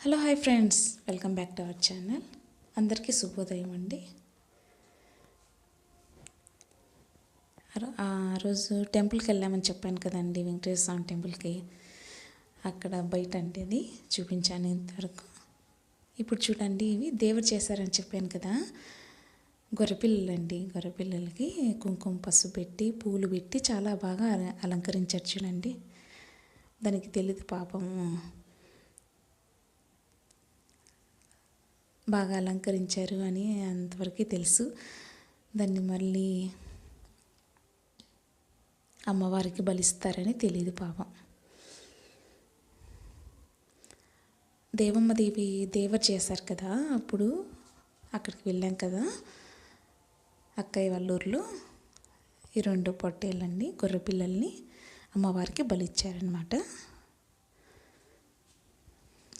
Hello hi friends. Welcome back to our channel. అందరికీ శుభోదయం అండి. ఆ రోజు టెంపుల్కి వెళ్ళామని చెప్పాను కదండి వెంకటేశ్వర స్వామి టెంపుల్కి. అక్కడ బయట అంటే అది చూపించాను ఇంతవరకు. ఇప్పుడు చూడండి ఇవి దేవుడు చేశారని చెప్పాను కదా. గొర్రెపిల్లలు అండి గొర్రెపిల్లలకి కుంకుమ పసుపు పెట్టి పూలు పెట్టి చాలా బాగా అల- అలంకరించారు చూడండి. దానికి తెలియదు పాపం. బాగా అలంకరించారు అని అంతవరకు తెలుసు. దాన్ని మళ్ళీ అమ్మవారికి బలిస్తారని తెలియదు పాపం. దేవమ్మ దేవి దేవర్ చేశారు కదా అప్పుడు అక్కడికి వెళ్ళాం కదా. అక్కయ్య వాళ్ళ ఊర్లో ఈ రెండు పొట్టేళ్ళండి గొర్రె పిల్లల్ని అమ్మవారికి బలిచ్చారనమాట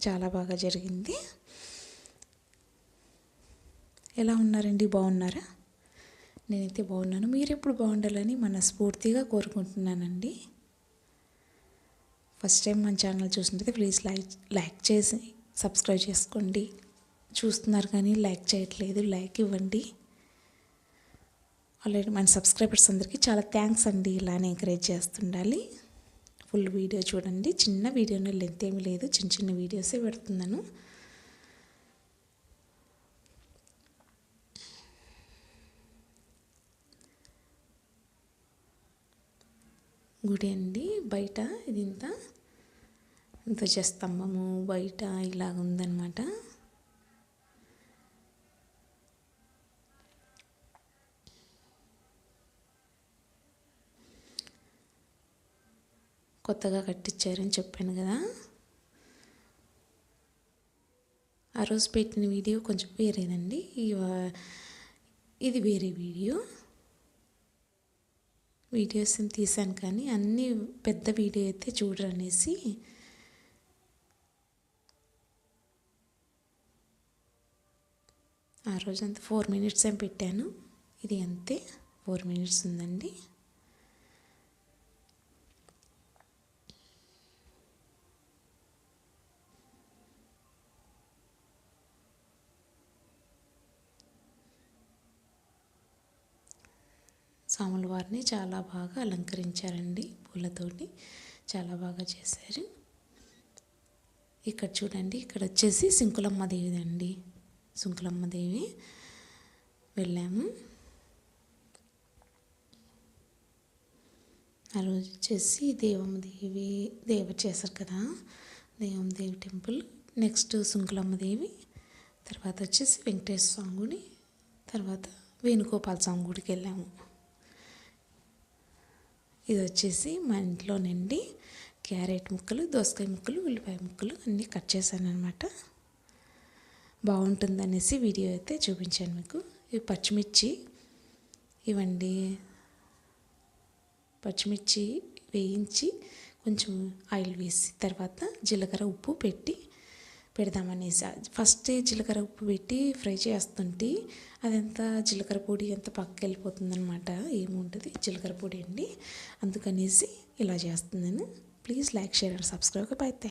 చాలా బాగా జరిగింది. ఎలా ఉన్నారండి? బాగున్నారా? నేనైతే బాగున్నాను. మీరు ఎప్పుడు బాగుండాలని మనస్ఫూర్తిగా కోరుకుంటున్నానండి. ఫస్ట్ టైం మన ఛానల్ చూసినట్లయితే ప్లీజ్ లైక్ లైక్ చేసి సబ్స్క్రైబ్ చేసుకోండి. చూస్తున్నారు కానీ లైక్ చేయట్లేదు. లైక్ ఇవ్వండి. ఆల్రెడీ మన సబ్స్క్రైబర్స్ అందరికీ చాలా థ్యాంక్స్ అండి. ఇలానే ఎంకరేజ్ చేస్తుండాలి. ఫుల్ వీడియో చూడండి. చిన్న వీడియోనే లెంత్ ఏమీ లేదు. చిన్న చిన్న వీడియోసే పెడుతున్నాను. గుడి అండి. బయట ఇది ఇంత ధ్వజస్తంభము బయట ఇలాగ ఉందన్నమాట కొత్తగా కట్టించారని చెప్పాను కదా. ఆ రోజు పెట్టిన వీడియో కొంచెం వేరేదండి ఇది వేరే వీడియో. వీడియోస్ తీసాను కానీ అన్నీ పెద్ద వీడియో అయితే చూడరనేసి ఆ రోజు అంతా ఫోర్ మినిట్స్ ఏం పెట్టాను. ఇది అంతే. ఫోర్ మినిట్స్ ఉందండి. స్వాముల వారిని చాలా బాగా అలంకరించారండి పూలతోటి. చాలా బాగా చేశారు. ఇక్కడ చూడండి ఇక్కడ వచ్చేసి శంకులమ్మ దేవి అండి. శంకులమ్మదేవి వెళ్ళాము. ఆ రోజు వచ్చేసి దేవమ్మ దేవి దేవ చేశారు కదా. దేవమ్మదేవి టెంపుల్. నెక్స్ట్ శంకులమ్మదేవి తర్వాత వచ్చేసి వెంకటేశ్వర స్వామి గుడి. తర్వాత వేణుగోపాల స్వామి గుడికి వెళ్ళాము. ఇది వచ్చేసి మా ఇంట్లోనండి క్యారెట్ ముక్కలు దోసకాయ ముక్కలు ఉల్లిపాయ ముక్కలు అన్నీ కట్ చేశాను అనమాట బాగుంటుందనేసి వీడియో అయితే చూపించాను మీకు. ఇవి పచ్చిమిర్చి ఇవండి. పచ్చిమిర్చి వేయించి కొంచెం ఆయిల్ వేసి తర్వాత జీలకర్ర ఉప్పు పెట్టి పెడదామనేసి. ఫస్ట్ జీలకర్ర ఉప్పు పెట్టి ఫ్రై చేస్తుంటే అదంతా జీలకర్ర పొడి అంత పక్కకి వెళ్ళిపోతుందనమాట ఏముంటుంది? జీలకర్ర పొడి అండి. అందుకనేసి ఇలా చేస్తున్నాను. Please like share and subscribe. అయితే